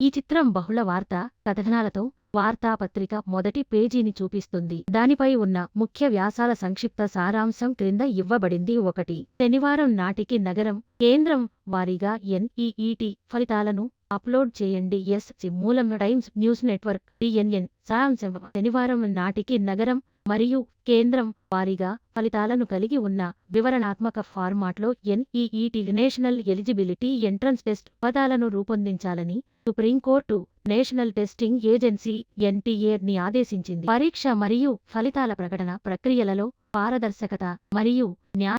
ఈ చిత్రం బహుళ వార్తా కథనాలతో వార్తాపత్రిక మొదటి పేజీని చూపిస్తుంది. దానిపై ఉన్న ముఖ్య వ్యాసాల సంక్షిప్త సారాంశం క్రింద ఇవ్వబడింది ఒకటి. శనివారం నాటికి నగరం కేంద్రం వారీగా ఎన్ఈఈటి ఫలితాలను అప్లోడ్ చేయండి. ఎస్ సి మూలం టైమ్స్ న్యూస్ నెట్వర్క్ టిఎన్ఎన్ సారాంశం. శనివారం నాటికి నగరం మరియు కేంద్రం వారీగా ఫలితాలను కలిగి ఉన్న వివరణాత్మక ఫార్మాట్లో NEET national eligibility entrance test పదాలను రూపొందించాలని supreme court national testing agency NTA ని ఆదేశించింది. పరీక్ష మరియు ఫలితాల ప్రకటన ప్రక్రియలలో పారదర్శకత మరియు న్యాయ